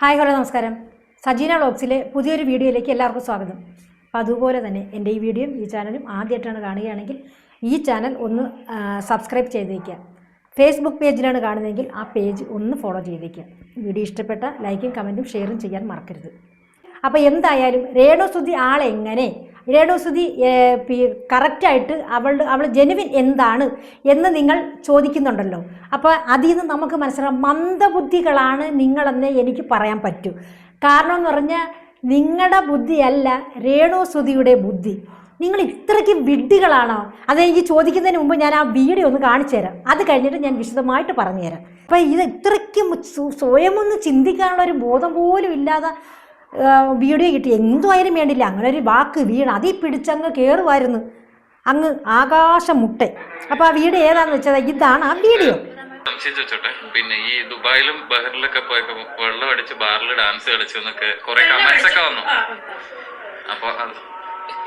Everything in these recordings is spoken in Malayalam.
ഹായ് ഹലോ നമസ്കാരം. സജീന വ്ളോഗ്സിലെ പുതിയൊരു വീഡിയോയിലേക്ക് എല്ലാവർക്കും സ്വാഗതം. അപ്പോൾ അതുപോലെ തന്നെ എന്റെ ഈ വീഡിയോയും ഈ ചാനലും ആദ്യമായിട്ടാണ് കാണുകയാണെങ്കിൽ ഈ ചാനൽ ഒന്ന് സബ്സ്ക്രൈബ് ചെയ്തേക്കുക. ഫേസ്ബുക്ക് പേജിലാണ് കാണുന്നതെങ്കിൽ ആ പേജ് ഒന്ന് ഫോളോ ചെയ്തേക്കുക. വീഡിയോ ഇഷ്ടപ്പെട്ട ലൈക്കും കമന്റും ഷെയറും ചെയ്യാൻ മറക്കരുത്. അപ്പോൾ എന്തായാലും രേണുസുതി ആളെങ്ങനെ രേണുസുതി കറക്റ്റായിട്ട് അവൾ അവൾ ജനുവിൻ എന്താണ് എന്ന് നിങ്ങൾ ചോദിക്കുന്നുണ്ടല്ലോ. അപ്പോൾ അതിൽ നിന്ന് നമുക്ക് മനസ്സിലാക്കാം മന്ദബുദ്ധികളാണ് നിങ്ങളെന്ന് എനിക്ക് പറയാൻ പറ്റൂ. കാരണം എന്ന് പറഞ്ഞാൽ നിങ്ങളുടെ ബുദ്ധിയല്ല രേണുസുതിയുടെ ബുദ്ധി. നിങ്ങൾ ഇത്രയ്ക്ക് വിഡ്ഢികളാണോ? അത് എനിക്ക് ചോദിക്കുന്നതിന് മുമ്പ് ഞാൻ ആ വീഡിയോ ഒന്ന് കാണിച്ചു തരാം. അത് കഴിഞ്ഞിട്ട് ഞാൻ വിശദമായിട്ട് പറഞ്ഞുതരാം അപ്പം ഇത് ഇത്രയ്ക്കും സ്വ- സ്വയം ഒന്ന് ചിന്തിക്കാനുള്ള ഒരു ബോധം പോലും ഇല്ലാതെ വീഡിയോ കിട്ടി. എന്തുമായാലും വേണ്ടില്ല. അങ്ങനെ ഒരു വാക്ക് വീണ് അതിൽ പിടിച്ചങ്ങ് കയറുമായിരുന്നു അങ്ങ് ആകാശം മുട്ടെ അപ്പോൾ ആ വീട് ഏതാണെന്ന് വെച്ചാൽ ഇതാണ് ആ വീഡിയോ. വെച്ചോട്ടെ. പിന്നെ ഈ ദുബായിലും ബഹറിലൊക്കെ പോയപ്പോ വെള്ളം അടിച്ച് ബാറിൽ ഡാൻസ് കളിച്ചു എന്നൊക്കെ കുറെ കമന്റ്സ് ഒക്കെ വന്നു. അപ്പൊ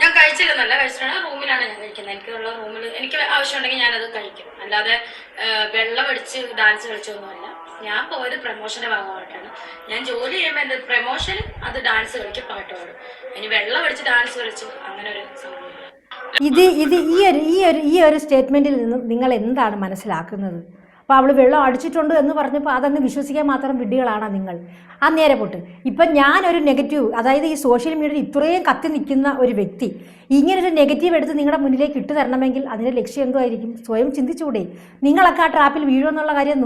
ഞാൻ കഴിച്ചില്ലെന്നല്ല കഴിച്ചിട്ടാണ്. റൂമിലാണ് ഞാൻ കഴിക്കുന്നത്. എനിക്കുള്ള റൂമിൽ എനിക്ക് ആവശ്യമുണ്ടെങ്കിൽ ഞാനത് കഴിക്കും. അല്ലാതെ വെള്ളം അടിച്ച് ഡാൻസ് കളിച്ചൊന്നുമല്ല. ഞാൻ പോയത് പ്രമോഷന്റെ ഭാഗമായിട്ടാണ് ഞാൻ ജോലി ചെയ്യുമ്പോൾ എന്റെ പ്രമോഷനും അത് ഡാൻസ് കളിക്കും പാട്ട് പാടും. ഇനി വെള്ളം അടിച്ച് ഡാൻസ് കളിച്ചു അങ്ങനെ ഒരു സംഭവം ഇത് ഇത് ഈ ഒരു ഈ ഒരു ഈ ഒരു സ്റ്റേറ്റ്മെന്റിൽ നിന്നും നിങ്ങൾ എന്താണ് മനസ്സിലാക്കുന്നത്? അപ്പോൾ അവൾ വെള്ളം അടിച്ചിട്ടുണ്ട് എന്ന് പറഞ്ഞപ്പോൾ അതങ്ങ് വിശ്വസിക്കാൻ മാത്രം വിഡ്ഢികളാണ് നിങ്ങൾ? ആ നേരെ പൊട്ട്. ഇപ്പം ഞാനൊരു നെഗറ്റീവ് അതായത് ഈ സോഷ്യൽ മീഡിയയിൽ ഇത്രയും കത്തി നിൽക്കുന്ന ഒരു വ്യക്തി ഇങ്ങനൊരു നെഗറ്റീവ് എടുത്ത് നിങ്ങളുടെ മുന്നിലേക്ക് ഇട്ട് തരണമെങ്കിൽ അതിന്റെ ലക്ഷ്യം എന്തുമായിരിക്കും സ്വയം ചിന്തിച്ചുകൂടെ നിങ്ങളൊക്കെ ആ ട്രാപ്പിൽ വീഴുമെന്നുള്ള കാര്യം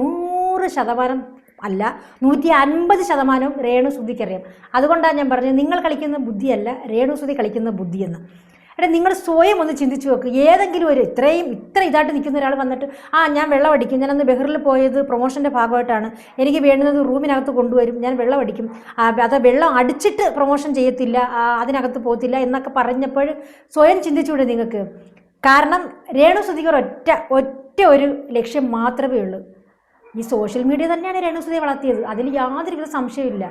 ശതമാനം അല്ല നൂറ്റി അൻപത് ശതമാനവും രേണു ശ്രുതിക്കറിയാം. അതുകൊണ്ടാണ് ഞാൻ പറഞ്ഞത് നിങ്ങൾ കളിക്കുന്ന ബുദ്ധിയല്ല രേണു ശ്രുതി കളിക്കുന്ന ബുദ്ധിയെന്ന്. എടാ നിങ്ങൾ സ്വയം ഒന്ന് ചിന്തിച്ചു നോക്ക്. ഏതെങ്കിലും ഒരു ഇത്രയും ഇത്ര ഇതായിട്ട് നിൽക്കുന്ന ഒരാൾ വന്നിട്ട് ആ ഞാൻ വെള്ളം അടിക്കും. ഞാനന്ന് ബെഹറിൽ പോയത് പ്രൊമോഷന്റെ ഭാഗമായിട്ടാണ്. എനിക്ക് വേണ്ടുന്നത് റൂമിനകത്ത് കൊണ്ടുവരും. ഞാൻ വെള്ളം അടിക്കും. അത് വെള്ളം അടിച്ചിട്ട് പ്രൊമോഷൻ ചെയ്യത്തില്ല. അതിനകത്ത് പോകത്തില്ല എന്നൊക്കെ പറഞ്ഞപ്പോൾ സ്വയം ചിന്തിച്ചുകൂടെ നിങ്ങൾക്ക്. കാരണം രേണു സുധികർ ഒറ്റ ഒറ്റ ഒരു ലക്ഷ്യം മാത്രമേ ഉള്ളൂ. ഈ സോഷ്യൽ മീഡിയ തന്നെയാണ് രേണുസുതിയെ വളർത്തിയത്. അതിൽ യാതൊരുവിധ സംശയമില്ല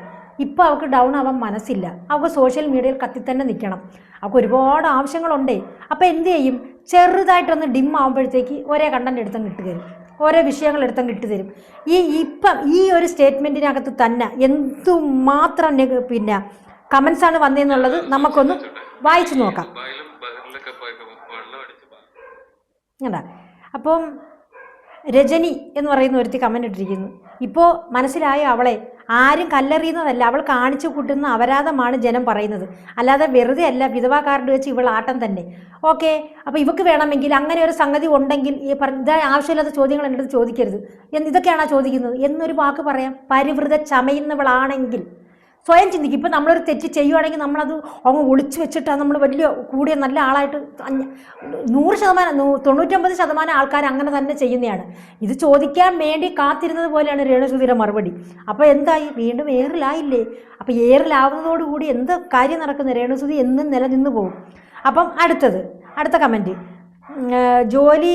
ഇപ്പോൾ അവൾക്ക് ഡൗൺ ആവാൻ മനസ്സില്ല. അവൾക്ക് സോഷ്യൽ മീഡിയയിൽ കത്തി തന്നെ നിൽക്കണം. അവൾക്ക് ഒരുപാട് ആവശ്യങ്ങളുണ്ടേ. അപ്പോൾ എന്ത് ചെയ്യും? ചെറുതായിട്ടൊന്ന് ഡിം ആകുമ്പോഴത്തേക്ക് ഒരേ കണ്ടന്റ് എടുത്തും കിട്ടുകയും ഓരോ വിഷയങ്ങൾ എടുത്തും കിട്ടി തരും. ഈ ഇപ്പം ഈ ഒരു സ്റ്റേറ്റ്മെന്റിനകത്ത് തന്നെ എന്തുമാത്രം പിന്നെ കമൻസ് ആണ് വന്നതെന്നുള്ളത് നമുക്കൊന്ന് വായിച്ചു നോക്കാം. കണ്ടാ? അപ്പം രജനി എന്ന് പറയുന്ന ഒരുത്തി കമന്റ് ഇട്ടിരിക്കുന്നു. ഇപ്പോൾ മനസ്സിലായോ അവളെ? ആരും കല്ലെറിയുന്നതല്ല. അവൾ കാണിച്ചു കൂട്ടുന്ന അപരാധമാണ് ജനം പറയുന്നത്. അല്ലാതെ വെറുതെ അല്ല വിധവാ കാർഡ് വെച്ച് ഇവൾ ആട്ടം തന്നെ. ഓക്കെ അപ്പോൾ ഇവക്ക് വേണമെങ്കിൽ അങ്ങനെ ഒരു സംഗതി ഉണ്ടെങ്കിൽ ഈ പറഞ്ഞ ആവശ്യമില്ലാത്ത ചോദ്യങ്ങൾ എന്റെ അടുത്ത് ചോദിക്കരുത്. എന്ന് ഇതൊക്കെയാണോ ചോദിക്കുന്നത്? എന്നൊരു വാക്ക് പറയാം. പരിവൃത ചമയുന്നവളാണെങ്കിൽ സ്വയം ചിന്തിക്കും. ഇപ്പം നമ്മളൊരു തെറ്റ് ചെയ്യുവാണെങ്കിൽ നമ്മളത് അങ്ങ് ഒളിച്ചു വെച്ചിട്ടാണ് നമ്മൾ വലിയ കൂടിയ നല്ല ആളായിട്ട് നൂറ് ശതമാനം തൊണ്ണൂറ്റൊമ്പത് ശതമാനം ആൾക്കാർ അങ്ങനെ തന്നെ ചെയ്യുന്നതാണ് ഇത് ചോദിക്കാൻ വേണ്ടി കാത്തിരുന്നത് പോലെയാണ് രേണുസുധീര മറുപടി. അപ്പോൾ എന്തായി? വീണ്ടും ഏറിലായില്ലേ? അപ്പോൾ ഏറിലാവുന്നതോടുകൂടി എന്ത് കാര്യം നടക്കുന്ന? രേണുസുധി എന്നും നിലനിന്ന് പോകും. അപ്പം അടുത്തത് അടുത്ത കമന്റ്. ജോലി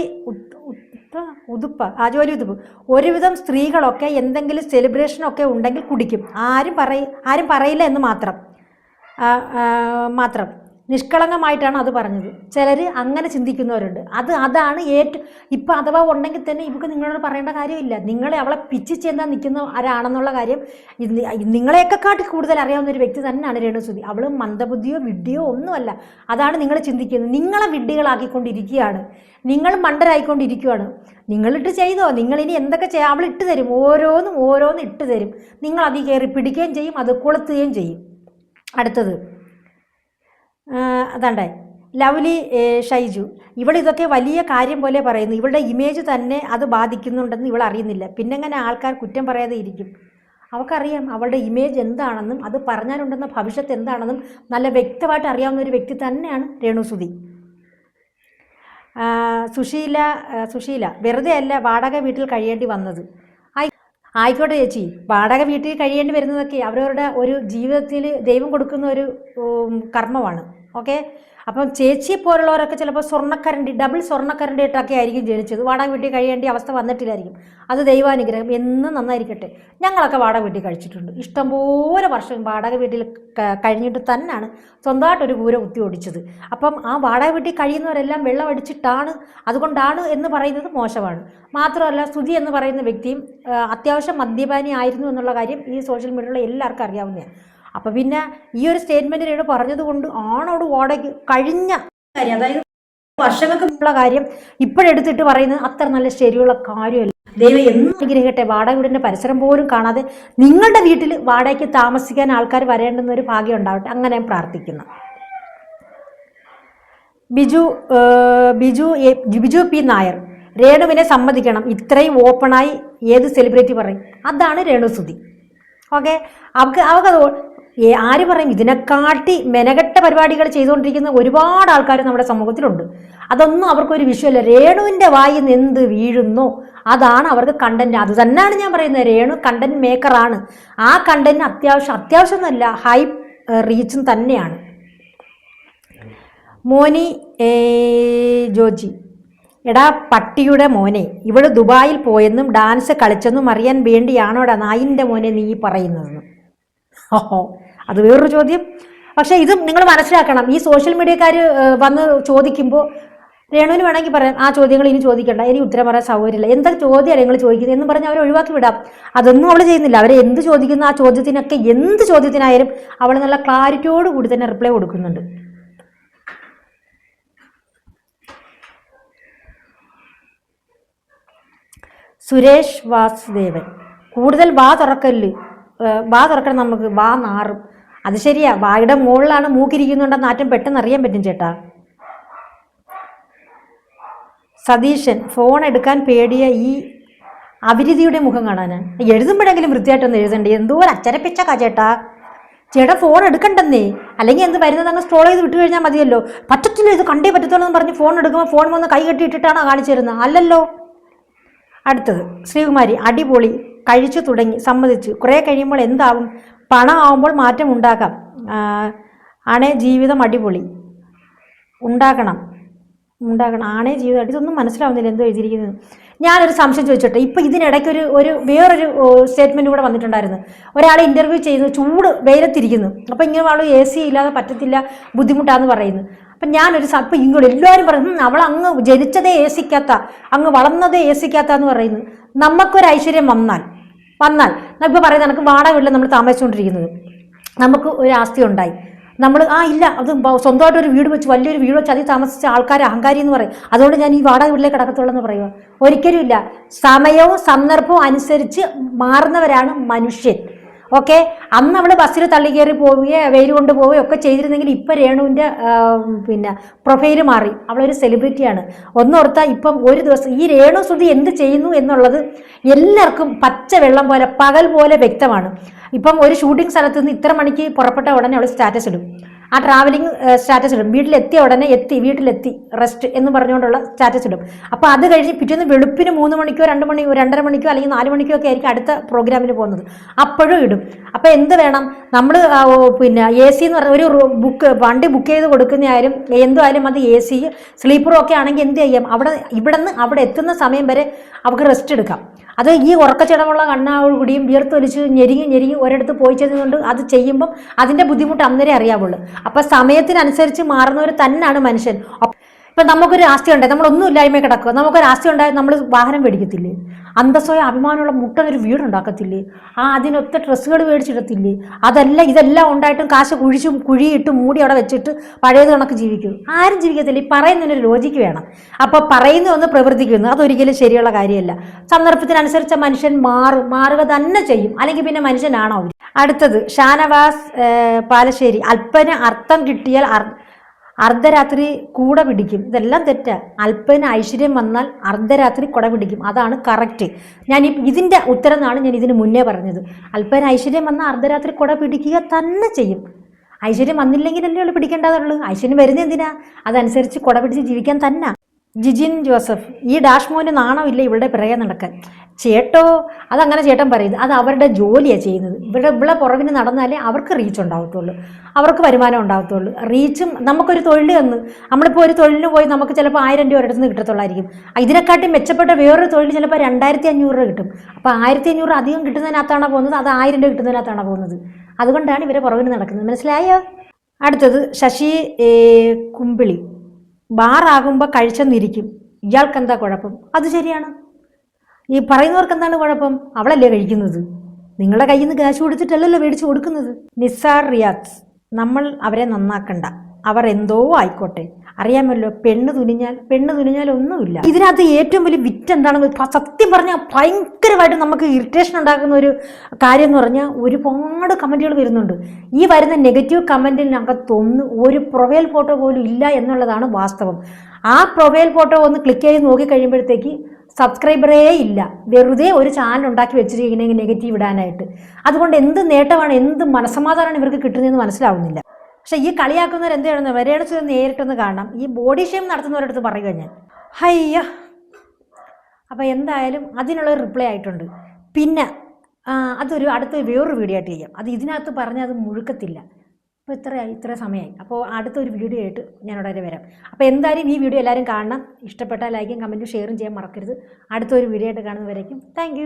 ഉതുപ്പ ആ ജോലി ഉതുപ്പ്. ഒരുവിധം സ്ത്രീകളൊക്കെ എന്തെങ്കിലും സെലിബ്രേഷനൊക്കെ ഉണ്ടെങ്കിൽ കുടിക്കും. ആരും പറയ ആരും പറയില്ല എന്ന് മാത്രം. മാത്രം. നിഷ്കളങ്കമായിട്ടാണ് അത് പറഞ്ഞത്. ചിലർ അങ്ങനെ ചിന്തിക്കുന്നവരുണ്ട്. അത് അതാണ് ഏറ്റവും ഇപ്പം അഥവാ ഉണ്ടെങ്കിൽ തന്നെ ഇവർക്ക് നിങ്ങളോട് പറയേണ്ട കാര്യമില്ല. നിങ്ങളെ അവളെ പിച്ച് ചെന്താൻ നിൽക്കുന്ന ആരാണെന്നുള്ള കാര്യം നിങ്ങളെയൊക്കെ കാട്ടി കൂടുതൽ അറിയാവുന്ന ഒരു വ്യക്തി തന്നെയാണ് രേണുസുതി. അവൾ മന്ദബുദ്ധിയോ വിഡ്ഢിയോ ഒന്നുമല്ല. അതാണ് നിങ്ങൾ ചിന്തിക്കുന്നത്. നിങ്ങളെ വിഡ്ഢികളാക്കിക്കൊണ്ടിരിക്കുകയാണ്. നിങ്ങൾ മണ്ടരായിക്കൊണ്ടിരിക്കുകയാണ്. നിങ്ങളിട്ട് ചെയ്തോ? നിങ്ങളിനി എന്തൊക്കെ ചെയ്യാം അവൾ ഇട്ട് തരും. ഓരോന്നും ഓരോന്നും ഇട്ട് തരും. നിങ്ങൾ അതിൽ കയറി പിടിക്കുകയും ചെയ്യും. അത് കൊളുത്തുകയും ചെയ്യും. അടുത്തത് അതാണ്ടേ. ലവ്ലി ഷൈജു. ഇവളിതൊക്കെ വലിയ കാര്യം പോലെ പറയുന്നു. ഇവളുടെ ഇമേജ് തന്നെ അത് ബാധിക്കുന്നുണ്ടെന്ന് ഇവൾ അറിയുന്നില്ല. പിന്നെങ്ങനെ ആൾക്കാർ കുറ്റം പറയാതെ ഇരിക്കും? അവൾക്കറിയാം അവളുടെ ഇമേജ് എന്താണെന്നും അത് പറഞ്ഞാലുണ്ടെന്ന ഭവിഷ്യത്ത് എന്താണെന്നും നല്ല വ്യക്തമായിട്ട് അറിയാവുന്ന ഒരു വ്യക്തി തന്നെയാണ് രേണുസുതി. സുശീല സുശീല വെറുതെ അല്ല വാടക വീട്ടിൽ കഴിയേണ്ടി വന്നത്. ആയി ആയിക്കോട്ടെ ചേച്ചി. വാടക വീട്ടിൽ കഴിയേണ്ടി വരുന്നതൊക്കെ അവരവരുടെ ഒരു ജീവിതത്തിൽ ദൈവം കൊടുക്കുന്ന ഒരു കർമ്മമാണ്. ഓക്കെ അപ്പം ചേച്ചിയെ പോലുള്ളവരൊക്കെ ചിലപ്പോൾ സ്വർണക്കരണ്ടി ഡബിൾ സ്വർണക്കരണ്ടി ഇട്ടൊക്കെ ആയിരിക്കും ജനിച്ചത്. വാടക വീട്ടിൽ കഴിയേണ്ട അവസ്ഥ വന്നിട്ടില്ലായിരിക്കും. അത് ദൈവാനുഗ്രഹം എന്നും നന്നായിരിക്കട്ടെ. ഞങ്ങളൊക്കെ വാടക വീട്ടിൽ കഴിച്ചിട്ടുണ്ട്. ഇഷ്ടംപോലെ വർഷം വാടക വീട്ടിൽ കഴിഞ്ഞിട്ട് തന്നെയാണ് സ്വന്തമായിട്ടൊരു കൂര കുത്തി ഓടിച്ചത് അപ്പം ആ വാടക വീട്ടിൽ കഴിയുന്നവരെല്ലാം വെള്ളം അടിച്ചിട്ടാണ് അതുകൊണ്ടാണ് എന്ന് പറയുന്നത് മോശമാണ്. മാത്രമല്ല സ്തുതി എന്ന് പറയുന്ന വ്യക്തിയും അത്യാവശ്യം മദ്യപാനി ആയിരുന്നു എന്നുള്ള കാര്യം ഈ സോഷ്യൽ മീഡിയയിലുള്ള എല്ലാവർക്കും അറിയാവുന്നതാണ്. അപ്പം പിന്നെ ഈ ഒരു സ്റ്റേറ്റ്മെന്റ് പറഞ്ഞത് കൊണ്ട് ആണോട് വാടക കഴിഞ്ഞ കാര്യം അതായത് വർഷങ്ങൾക്ക് മുമ്പുള്ള കാര്യം ഇപ്പോഴെടുത്തിട്ട് പറയുന്നത് അത്ര നല്ല ശരിയുള്ള കാര്യമല്ല. ദൈവം എന്നും അനുഗ്രഹിക്കട്ടെ. വാടക വീടിന്റെ പരിസരം പോലും കാണാതെ നിങ്ങളുടെ വീട്ടിൽ വാടകയ്ക്ക് താമസിക്കാൻ ആൾക്കാർ വരേണ്ടുന്ന ഒരു ഭാഗ്യം ഉണ്ടാവട്ടെ. അങ്ങനെ ഞാൻ പ്രാർത്ഥിക്കുന്നു. ബിജു ബിജു ബിജു പി നായർ രേണുവിനെ സമ്മതിക്കണം. ഇത്രയും ഓപ്പണായി ഏത് സെലിബ്രിറ്റി പറയും? അതാണ് രേണു സുധി. ഓക്കെ? അവക്ക് ഏ- ആര് പറയും? ഇതിനെക്കാട്ടി മെനകെട്ട പരിപാടികൾ ചെയ്തുകൊണ്ടിരിക്കുന്ന ഒരുപാട് ആൾക്കാർ നമ്മുടെ സമൂഹത്തിലുണ്ട്. അതൊന്നും അവർക്കൊരു വിഷയമല്ല. രേണുവിന്റെ വായിൽ നിന്ന് എന്ത് വീഴുന്നു. അതാണ് അവർക്ക് കണ്ടന്റ് അത് തന്നെയാണ് ഞാൻ പറയുന്നത്. രേണു കണ്ടന്റ് മേക്കറാണ് ആ കണ്ടന്റ് അത്യാവശ്യം അത്യാവശ്യം എന്നല്ല ഹൈ റീച്ചും തന്നെയാണ്. മോനി ജോജി എടാ പട്ടിയുടെ മോനെ ഇവൾ ദുബായിൽ പോയെന്നും ഡാൻസ് കളിച്ചെന്നും അറിയാൻ വേണ്ടിയാണോടാ നായിന്റെ മോനെ നീ പറയുന്നതെന്ന്. ഓഹോ അത് വേറൊരു ചോദ്യം. പക്ഷേ ഇത് നിങ്ങൾ മനസ്സിലാക്കണം. ഈ സോഷ്യൽ മീഡിയക്കാർ വന്ന് ചോദിക്കുമ്പോൾ രേണുവിന് വേണമെങ്കിൽ പറയാം ആ ചോദ്യങ്ങൾ ഇനി ചോദിക്കണ്ട ഇനി ഉത്തരം പറയാൻ സൗകര്യമില്ല. എന്താ ചോദ്യമാണ് നിങ്ങൾ ചോദിക്കുന്നത്? എന്ന് പറഞ്ഞാൽ അവരെ ഒഴിവാക്കി വിടാം. അതൊന്നും അവൾ ചെയ്യുന്നില്ല. അവർ എന്ത് ചോദിക്കുന്നു ആ ചോദ്യത്തിനൊക്കെ എന്ത് ചോദ്യത്തിനായാലും അവൾ നല്ല ക്ലാരിറ്റിയോട് കൂടി തന്നെ റിപ്ലൈ കൊടുക്കുന്നുണ്ട്. സുരേഷ് വാസുദേവൻ. കൂടുതൽ വാ തുറക്കല്ല് വാ തുറക്കണം നമുക്ക് വാ നാറും. അത് ശരിയാ. വായുടെ മുകളിലാണ് മൂക്കിരിക്കുന്നുണ്ടെന്ന് ആറ്റം പെട്ടെന്ന് അറിയാൻ പറ്റും ചേട്ടാ. സതീശൻ ഫോൺ എടുക്കാൻ പേടിയ ഈ അവിരുതിയുടെ മുഖം കാണാൻ എഴുതുമ്പോഴെങ്കിലും വൃത്തിയായിട്ടൊന്ന് എഴുതണ്ടേ? എന്തോ ഒരു അച്ചരപ്പിച്ചക്കാ ചേട്ടാ. ചേട്ടാ ഫോൺ എടുക്കണ്ടെന്നേ. അല്ലെങ്കിൽ എന്ത് വരുന്നത് അങ്ങ് സ്ട്രോൾ ചെയ്ത് വിട്ടു കഴിഞ്ഞാൽ മതിയല്ലോ. പറ്റത്തില്ല ഇത് കണ്ടേ പറ്റത്തുള്ളൂ എന്ന് പറഞ്ഞ് ഫോൺ എടുക്കുമ്പോൾ ഫോൺ വന്ന് കൈ കെട്ടിയിട്ടിട്ടാണോ കാണിച്ചു തരുന്നത്? അല്ലല്ലോ. അടുത്തത് ശ്രീകുമാരി അടിപൊളി കഴിച്ചു തുടങ്ങി സമ്മതിച്ചു. കുറേ കഴിയുമ്പോൾ എന്താവും? പണം ആവുമ്പോൾ മാറ്റം ഉണ്ടാക്കാം. ആണേ ജീവിതം അടിപൊളി. ഉണ്ടാക്കണം. ഉണ്ടാക്കണം. ആണേ ജീവിതം അടി ഇതൊന്നും മനസ്സിലാവുന്നില്ല എന്തോ എഴുതിയിരിക്കുന്നത്. ഞാനൊരു സംശയം ചോദിച്ചോട്ടെ. ഇപ്പം ഇതിനിടയ്ക്ക് ഒരു ഒരു വേറൊരു സ്റ്റേറ്റ്മെന്റ് കൂടെ വന്നിട്ടുണ്ടായിരുന്നു. ഒരാളെ ഇന്റർവ്യൂ ചെയ്യുന്നു ചൂട് വെയിലത്തിരിക്കുന്നു. അപ്പോൾ ഇങ്ങനെ ആൾ എ സി ഇല്ലാതെ പറ്റത്തില്ല ബുദ്ധിമുട്ടാന്ന് പറയുന്നു. അപ്പം ഞാനൊരു അപ്പം ഇങ്ങോട്ട് എല്ലാവരും പറയും അവൾ അങ്ങ് ജനിച്ചതേ എ സിക്കകത്ത അങ്ങ് വളർന്നതേ എ സിക്കകത്ത എന്ന് പറയുന്നു. നമുക്കൊരു ഐശ്വര്യം വന്നാൽ വന്നാൽ. ഇപ്പോൾ പറയുന്നത് നമുക്ക് വാടക വീട്ടിൽ നമ്മൾ താമസിച്ചുകൊണ്ടിരിക്കുന്നത്. നമുക്ക് ഒരു ആസ്തി ഉണ്ടായി. നമ്മൾ ആ ഇല്ല അത് സ്വന്തമായിട്ട് ഒരു വീട് വെച്ച് വലിയൊരു വീട് വെച്ച് അതിൽ താമസിച്ച ആൾക്കാർ അഹങ്കാരി എന്ന് പറയും. അതുകൊണ്ട് ഞാൻ ഈ വാടക വീട്ടിലേക്ക് കിടക്കത്തുള്ളൂ എന്ന് പറയുക ഒരിക്കലും ഇല്ല. സമയവും സന്ദർഭവും അനുസരിച്ച് മാറുന്നവരാണ് മനുഷ്യൻ. ഓക്കെ? അന്ന് അവൾ ബസ്സിൽ തള്ളി കയറി പോവുകയോ വെയിൽ കൊണ്ട് പോവുകയോ ഒക്കെ ചെയ്തിരുന്നെങ്കിൽ ഇപ്പം രേണുവിന്റെ പിന്നെ പ്രൊഫൈൽ മാറി. അവളൊരു സെലിബ്രിറ്റിയാണ് ഒന്നോർത്താൽ ഇപ്പം ഒരു ദിവസം ഈ രേണു സുധി എന്ത് ചെയ്യുന്നു എന്നുള്ളത് എല്ലാവർക്കും പച്ച വെള്ളം പോലെ പകൽ പോലെ വ്യക്തമാണ്. ഇപ്പം ഒരു ഷൂട്ടിംഗ് സ്ഥലത്ത് നിന്ന് ഇത്ര മണിക്ക് പുറപ്പെട്ട ഉടനെ അവൾ സ്റ്റാറ്റസ് ഇടും. ആ ട്രാവലിംഗ് സ്റ്റാറ്റസ് ഇടും. വീട്ടിലെത്തിയ ഉടനെ എത്തി വീട്ടിലെത്തി റെസ്റ്റ് എന്ന് പറഞ്ഞുകൊണ്ടുള്ള സ്റ്റാറ്റസ് ഇടും. അപ്പോൾ അത് കഴിഞ്ഞ് പിറ്റേന്ന് വെളുപ്പിന് മൂന്ന് മണിക്കോ രണ്ട് മണിക്കോ രണ്ടര മണിക്കോ അല്ലെങ്കിൽ നാല് മണിക്കോ ഒക്കെ ആയിരിക്കും അടുത്ത പ്രോഗ്രാമിന് പോകുന്നത്. അപ്പോഴും ഇടും. അപ്പോൾ എന്ത് വേണം? നമ്മൾ പിന്നെ എ സി എന്ന് പറഞ്ഞ ഒരു ബുക്ക് വണ്ടി ബുക്ക് ചെയ്ത് കൊടുക്കുന്ന ആയാലും എന്തായാലും അത് എ സി സ്ലീപ്പറും ഒക്കെ ആണെങ്കിൽ എന്ത് ചെയ്യാം? അവിടെ ഇവിടെ നിന്ന് അവിടെ എത്തുന്ന സമയം വരെ അവർക്ക് റെസ്റ്റ് എടുക്കാം. അത് ഈ ഉറക്കച്ചിടമുള്ള കണ്ണാകൂടിയും വിയർത്തൊലിച്ച് ഞെരിങ്ങി ഞെരിങ്ങി ഒരിടത്ത് പോയി ചെന്നുകൊണ്ട് അത് ചെയ്യുമ്പം അതിന്റെ ബുദ്ധിമുട്ട് അന്നേരം അറിയാവുള്ളൂ. അപ്പം സമയത്തിനനുസരിച്ച് മാറുന്നവർ തന്നെയാണ് മനുഷ്യൻ. ഇപ്പം നമുക്കൊരു ആസ്തി ഉണ്ടായി നമ്മളൊന്നും ഇല്ലായ്മ കിടക്കുക. നമുക്കൊരു ആസ്തി ഉണ്ടായി നമ്മൾ വാഹനം മേടിക്കത്തില്ലേ? അന്തസ്സോയ അഭിമാനമുള്ള മുട്ടനൊരു വീടുണ്ടാക്കത്തില്ലേ ആ അതിനൊത്ത ഡ്രസ്സുകൾ മേടിച്ചിടത്തില്ലേ? അതല്ല ഇതെല്ലാം ഉണ്ടായിട്ടും കാശ് കുഴിച്ചും കുഴിയിട്ട് മൂടി അവിടെ വെച്ചിട്ട് പഴയത് കണക്ക് ജീവിക്കും. ആരും ജീവിക്കത്തില്ല. ഈ പറയുന്നതിനൊരു ലോജിക്ക് വേണം. അപ്പോൾ പറയുന്ന ഒന്ന് പ്രവർത്തിക്കുന്നു. അതൊരിക്കലും ശരിയുള്ള കാര്യമല്ല. സന്ദർഭത്തിനനുസരിച്ച് മനുഷ്യൻ മാറും. മാറുക തന്നെ ചെയ്യും. അല്ലെങ്കിൽ പിന്നെ മനുഷ്യനാണോ? അവർ അടുത്തത് ഷാനവാസ് പാലശ്ശേരി. അല്പന അർത്ഥം കിട്ടിയാൽ അർദ്ധരാത്രി കൂടെ പിടിക്കും. ഇതെല്ലാം തെറ്റാ. അല്പന ഐശ്വര്യം വന്നാൽ അർദ്ധരാത്രി കുട പിടിക്കും. അതാണ് കറക്റ്റ് ഞാൻ ഇതിന്റെ ഉത്തരം എന്നാണ് ഞാൻ ഇതിന് മുന്നേ പറഞ്ഞത്. അല്പന ഐശ്വര്യം വന്നാൽ അർദ്ധരാത്രി കുട പിടിക്കുക തന്നെ ചെയ്യും. ഐശ്വര്യം വന്നില്ലെങ്കിൽ അല്ലേ ഉള്ളൂ പിടിക്കേണ്ടതുള്ളൂ. ഐശ്വര്യം വരുന്ന എന്തിനാ? അതനുസരിച്ച് കുട പിടിച്ച് ജീവിക്കാൻ തന്നെ. ജിജിൻ ജോസഫ് ഈ ഡാഷ് മോന് നാണമില്ല ഇവളുടെ പിറകെ നടക്കാൻ. ചേട്ടോ അതങ്ങനെ ചേട്ടൻ പറയുന്നത് അത് അവരുടെ ജോലിയാണ് ചെയ്യുന്നത്. ഇവിടെ ഇവിടെ പുറകിന് നടന്നാലേ അവർക്ക് റീച്ച് ഉണ്ടാവത്തുള്ളൂ. അവർക്ക് വരുമാനം ഉണ്ടാകത്തുള്ളൂ റീച്ചും നമുക്കൊരു തൊഴിൽ തന്ന്. നമ്മളിപ്പോൾ ഒരു തൊഴിലിന് പോയി നമുക്ക് ചിലപ്പോൾ ആയിരം രൂപ ഒരിടത്തുനിന്ന് കിട്ടത്തുള്ളായിരിക്കും. ഇതിനെക്കാട്ടി മെച്ചപ്പെട്ട വേറൊരു തൊഴിൽ ചിലപ്പോൾ രണ്ടായിരത്തി അഞ്ഞൂറ് രൂപ കിട്ടും. അപ്പോൾ ആയിരത്തി അഞ്ഞൂറ് അധികം കിട്ടുന്നതിനകത്താണ് പോകുന്നത്? അത് ആയിരം രൂപ കിട്ടുന്നതിനകത്താണ് പോകുന്നത്? അതുകൊണ്ടാണ് ഇവരെ പുറകിന് നടക്കുന്നത്. മനസ്സിലായോ? അടുത്തത് ശശി കുമ്പിളി. ബാറാകുമ്പോൾ കഴിച്ചെന്നിരിക്കും. ഇയാൾക്ക് എന്താ കുഴപ്പം? അത് ശരിയാണ്. ഈ പറയുന്നവർക്ക് എന്താണ് കുഴപ്പം? അവളല്ലേ കഴിക്കുന്നത്. നിങ്ങളുടെ കയ്യിൽ നിന്ന് കാശ് കൊടുത്തിട്ടല്ലല്ലോ മേടിച്ച് കൊടുക്കുന്നത്. നിസാർ റിയാസ് നമ്മൾ അവരെ നന്നാക്കണ്ട. അവർ എന്തോ ആയിക്കോട്ടെ. അറിയാമല്ലോ പെണ്ണ് തുനിഞ്ഞാൽ പെണ്ണ് തുനിഞ്ഞാൽ ഒന്നുമില്ല. ഇതിനകത്ത് ഏറ്റവും വലിയ വിറ്റ് എന്താണെന്ന് സത്യം പറഞ്ഞാൽ ഭയങ്കരമായിട്ട് നമുക്ക് ഇറിറ്റേഷൻ ഉണ്ടാക്കുന്ന ഒരു കാര്യം എന്ന് പറഞ്ഞാൽ ഒരുപാട് കമന്റുകൾ വരുന്നുണ്ട്. ഈ വരുന്ന നെഗറ്റീവ് കമന്റിനകത്തൊന്ന് ഒരു പ്രൊഫൈൽ ഫോട്ടോ പോലും ഇല്ല എന്നുള്ളതാണ് വാസ്തവം. ആ പ്രൊഫൈൽ ഫോട്ടോ ഒന്ന് ക്ലിക്ക് ചെയ്ത് നോക്കി കഴിയുമ്പോഴത്തേക്ക് സബ്സ്ക്രൈബറേ ഇല്ല. വെറുതെ ഒരു ചാനൽ ഉണ്ടാക്കി വെച്ചിരിക്കണമെങ്കിൽ നെഗറ്റീവ് ഇടാനായിട്ട്. അതുകൊണ്ട് എന്ത് നേട്ടമാണ് എന്ത് മനസ്സമാധാനമാണ് ഇവർക്ക് കിട്ടുന്നതെന്ന് മനസ്സിലാവുന്നില്ല. പക്ഷെ ഈ കളിയാക്കുന്നവർ എന്ത് ചെയ്യണമെന്ന് വരേടത്ത് നേരിട്ടൊന്ന് കാണണം. ഈ ബോഡി ഷെയിം നടത്തുന്നവരടുത്ത് പറയുക ഞാൻ ഹയ്യ. അപ്പോൾ എന്തായാലും അതിനുള്ള റിപ്ലൈ ആയിട്ടുണ്ട്. പിന്നെ അതൊരു അടുത്ത വേറൊരു വീഡിയോ ആയിട്ട് ചെയ്യാം. അത് ഇതിനകത്ത് പറഞ്ഞാൽ അത് മുഴുക്കത്തില്ല. അപ്പോൾ ഇത്രയായി ഇത്ര സമയമായി അപ്പോൾ അടുത്തൊരു വീഡിയോ ആയിട്ട് ഞാൻ ഉടനെ വരാം. അപ്പോൾ എന്തായാലും ഈ വീഡിയോ എല്ലാവരും കാണണം. ഇഷ്ടപ്പെട്ടാൽ ലൈക്കും കമന്റും ഷെയറും ചെയ്യാൻ മറക്കരുത്. അടുത്തൊരു വീഡിയോ ആയിട്ട് കാണുന്നവരേക്കും താങ്ക്